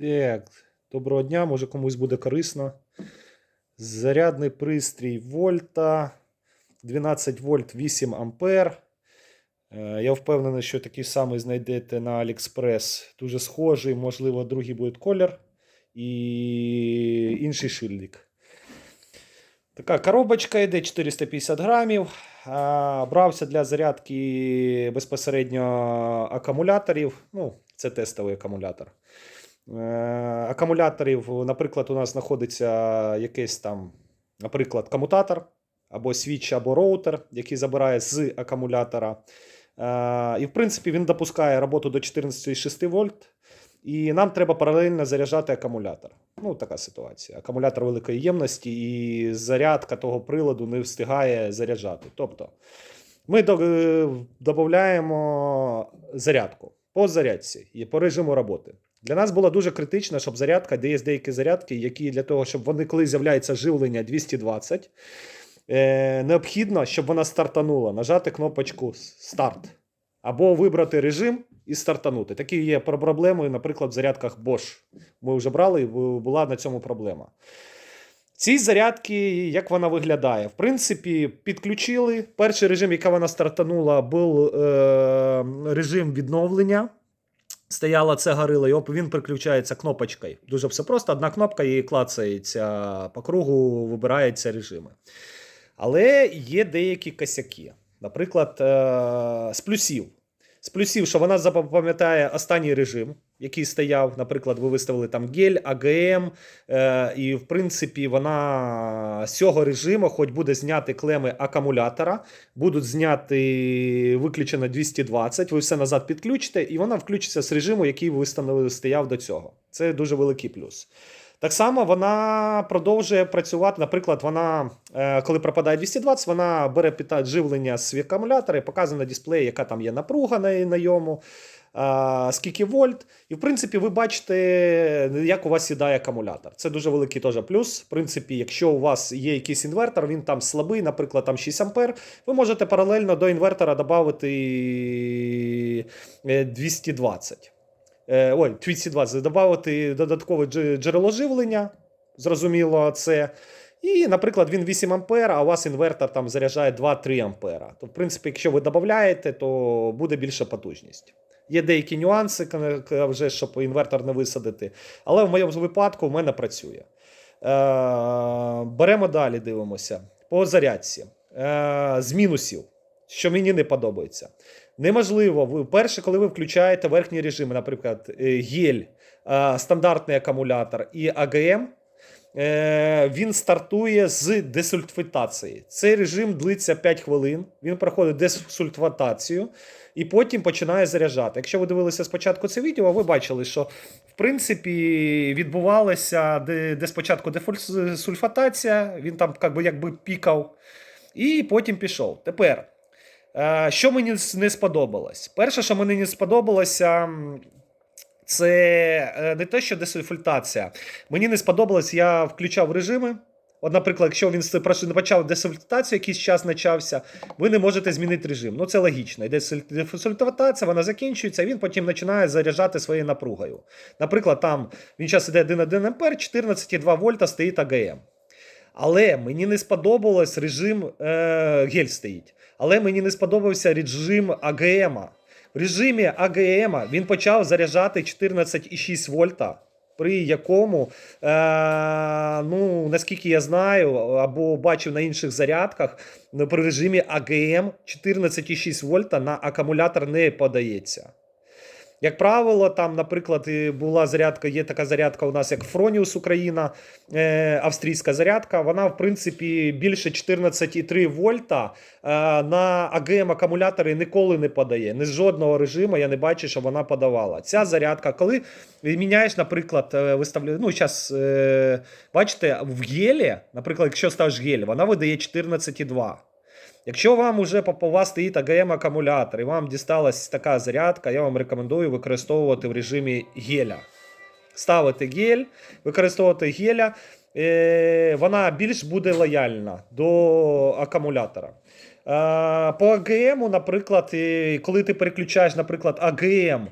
Так, доброго дня, може комусь буде корисно. Зарядний пристрій Вольта 12 вольт 8 ампер. Е, Я впевнений, що такий самий знайдете на AliExpress. Дуже схожий, можливо, другий буде колір і інший шильдик. Така коробочка йде 450 грамів. Брався для зарядки безпосередньо акумуляторів. Ну, це тестовий акумулятор. Е, Акумуляторів, наприклад, у нас знаходиться якийсь там, наприклад, комутатор, або свіч, або роутер, який забирає з акумулятора. Е, І, в принципі, він допускає роботу до 14,6 вольт. І нам треба паралельно заряджати акумулятор. Ну, така ситуація. Акумулятор великої ємності, і зарядка того приладу не встигає заряджати. Тобто, ми додаємо зарядку по зарядці і по режиму роботи. Для нас було дуже критично, щоб зарядка, де є деякі зарядки, які для того, щоб вони, коли з'являється живлення 220, е, необхідно, щоб вона стартанула, нажати кнопочку старт. Або вибрати режим і стартанути. Такі є проблеми, наприклад, в зарядках Bosch. Ми вже брали, і була на цьому проблема. Ці зарядки, як вона виглядає? В принципі, підключили. Перший режим, який вона стартанула, був е, режим відновлення. Стояла це горила, і він приключається кнопочкою. Дуже все просто. Одна кнопка і клацається по кругу, вибираються режими. Але є деякі косяки. Наприклад, е, з плюсів. З плюсів, що вона запам'ятає останній режим, який стояв. Наприклад, ви виставили там гель, АГМ, е, і в принципі вона з цього режиму, хоч буде зняти клеми акумулятора, будуть зняти виключено 220, ви все назад підключите, і вона включиться з режиму, який ви встановили стояв до цього. Це дуже великий плюс. Так само вона продовжує працювати. Наприклад, вона, е, коли пропадає 220, вона бере живлення з акумулятора і показує на дисплеї, яка там є напруга на, йому, скільки вольт. І в принципі, ви бачите, як у вас сідає акумулятор. Це дуже великий теж плюс. В принципі, якщо у вас є якийсь інвертор, він там слабий, наприклад, там 6 ампер, ви можете паралельно до інвертора додати 220. Е, ой, 220, додати додаткове джерело живлення, зрозуміло, це. І, наприклад, він 8 ампер, а у вас інвертор там заряджає 2-3 ампера. То, в принципі, якщо ви додаєте, то буде більша потужність. Є деякі нюанси, вже, щоб інвертор не висадити. Але в моєму випадку в мене працює. Е, беремо далі, дивимося. По зарядці. Е, з мінусів, що мені не подобається. Неможливо, ви перше, коли ви включаєте верхні режими, наприклад, е, гель, е, стандартний акумулятор і АГМ, е, він стартує з десультфітації. Цей режим длиться 5 хвилин, він проходить десультфітацію і потім починає заряджати. Якщо ви дивилися спочатку це відео, ви бачили, що в принципі відбувалося де, де спочатку десульфатація, він там якби, якби пікав, і потім пішов. Тепер. Е, Що мені не сподобалось? Перше, що мені не сподобалося, це е, не те, що десульфультація. Мені не сподобалось, я включав режими. От, наприклад, якщо він прош- почав десультацію, якийсь час почався, ви не можете змінити режим. Ну це логічно. Йде суль- десультація, вона закінчується, він потім починає заряджати своєю напругою. Наприклад, там він зараз іде 1,1 ампер, 14,2 вольта стоїть АГМ. Але мені не сподобалось режим е, гель стоїть. Але мені не сподобався режим АГМ. В режимі АГМ він почав заряджати 14,6 вольта, при якому, е, ну, наскільки я знаю, або бачив на інших зарядках, при режимі АГМ 14,6 вольта на акумулятор не подається. Як правило, там, наприклад, була зарядка, є така зарядка у нас, як Фроніус Україна, е, австрійська зарядка. Вона, в принципі, більше 14,3 вольта е, на АГМ акумулятори ніколи не подає. Ні з жодного режиму я не бачу, що вона подавала. Ця зарядка, коли міняєш, наприклад, е, ну, зараз, бачите, в гелі, наприклад, якщо ставиш гель, вона видає 14,2. Якщо вам уже по вас стоїть АГМ акумулятор і вам дісталась така зарядка, я вам рекомендую використовувати в режимі геля. Ставити гель, використовувати геля, е, вона більш буде лояльна до акумулятора. Е, По АГМ, наприклад, коли ти переключаєш, наприклад, АГМ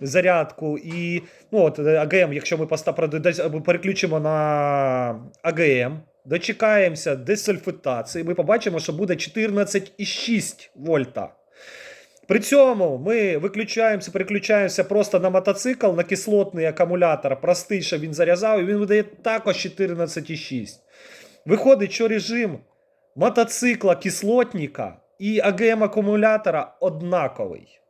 зарядку і ну, от, е, АГМ, якщо ми переключимо на АГМ, дочекаємося десульфітації, ми побачимо, що буде 14,6 вольта. При цьому ми виключаємося, переключаємося просто на мотоцикл, на кислотний акумулятор, простий, що він заряджав, і він видає також 14,6. Виходить, що режим мотоцикла кислотника і АГМ акумулятора однаковий.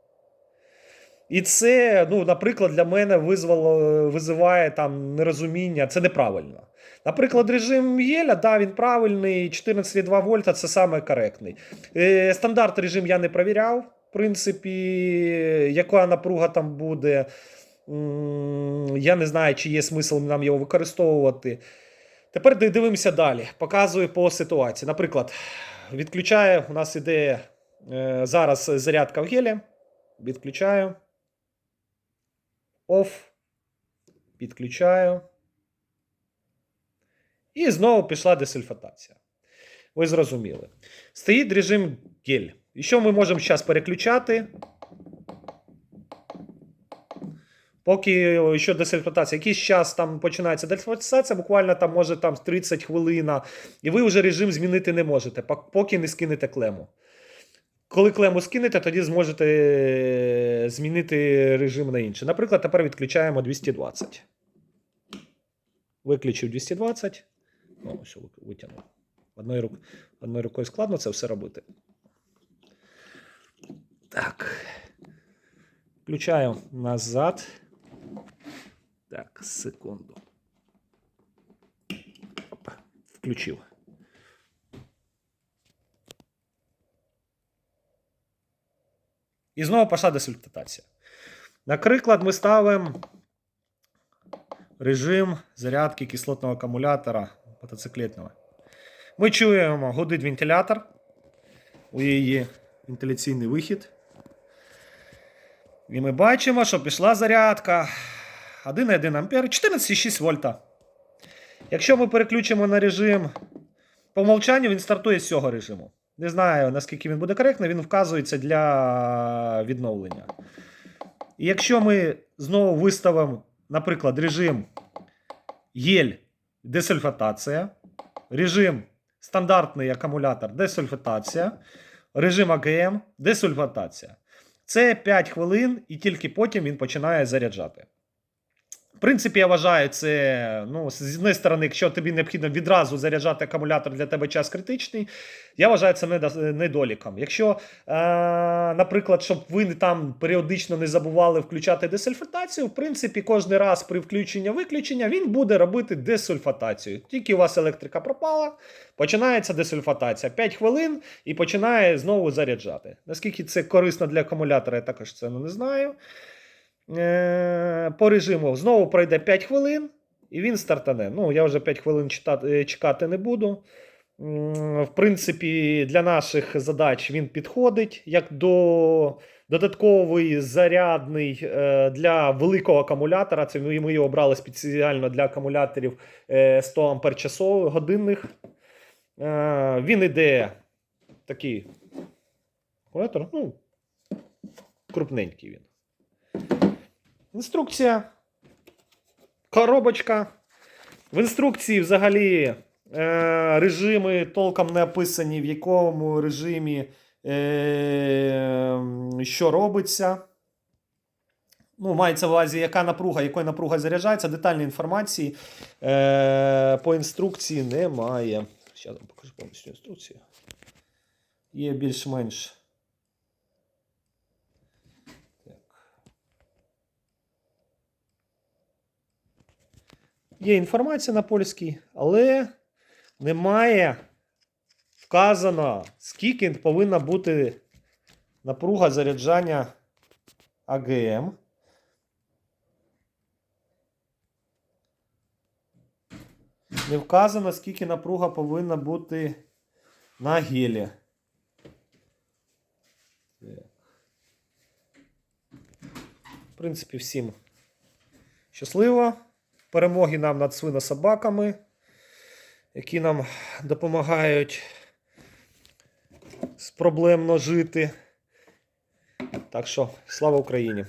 І це, ну, наприклад, для мене визвало, визиває там нерозуміння, це неправильно. Наприклад, режим Єля, да, він правильний, 14,2 вольта це саме коректний. Е, стандарт режим я не перевіряв, в принципі, яка напруга там буде. Я не знаю, чи є смисл нам його використовувати. Тепер дивимося далі. Показую по ситуації. Наприклад, відключаю, у нас іде е, зараз зарядка в гелі. Відключаю. Off. Підключаю. І знову пішла десульфатація. Ви зрозуміли. Стоїть режим гель. І що ми можемо зараз переключати? Поки що десульфатація, якийсь час там починається десульфатація, буквально там може там 30 хвилин, і ви вже режим змінити не можете, поки не скинете клему. Коли клему скинете, тоді зможете е, змінити режим на інший. Наприклад, тепер відключаємо 220. Виключив 220. Ну, що витягнув. Одною, рук... Одною рукою складно це все робити. Так. Включаю назад. Так, секунду. Опа, включив. І знову пішла десультатація. Наприклад, ми ставимо режим зарядки кислотного акумулятора мотоциклетного. Ми чуємо, гудить вентилятор. У її вентиляційний вихід. І ми бачимо, що пішла зарядка 1,1 ампер, 14,6 вольта. Якщо ми переключимо на режим по умовчанню, він стартує з цього режиму. Не знаю, наскільки він буде коректний, він вказується для відновлення. І якщо ми знову виставимо, наприклад, режим єль десульфатація, режим стандартний акумулятор десульфатація, режим АГМ десульфатація. Це 5 хвилин, і тільки потім він починає заряджати. В принципі, я вважаю, це ну, з однієї сторони, якщо тобі необхідно відразу заряджати акумулятор для тебе час критичний, я вважаю це недо- недоліком. Якщо, е, наприклад, щоб ви там періодично не забували включати десульфатацію, в принципі, кожен раз при включенні виключення він буде робити десульфатацію. Тільки у вас електрика пропала, починається десульфатація. 5 хвилин і починає знову заряджати. Наскільки це корисно для акумулятора, я також це не знаю. Е, по режиму знову пройде 5 хвилин, і він стартане. Ну, я вже 5 хвилин е, чекати не буду. В принципі, для наших задач він підходить як до додатковий зарядний е, для великого акумулятора. Це ми його обрали спеціально для акумуляторів е, 100 Ампер годинних. Він іде такий акумулятор, ну, крупненький він. Інструкція. Коробочка. В інструкції взагалі е, режими толком не описані, в якому режимі е, що робиться. Ну, мається в увазі, яка напруга, якою напруга заряджається. Детальної інформації е, по інструкції немає. Зараз вам покажу повністю інструкцію. Є більш-менш. Є інформація на польській, але немає вказано, скільки повинна бути напруга заряджання АГМ. Не вказано, скільки напруга повинна бути на гелі. В принципі, всім щасливо. Перемоги нам над свинособаками, які нам допомагають проблемно жити. Так що, слава Україні!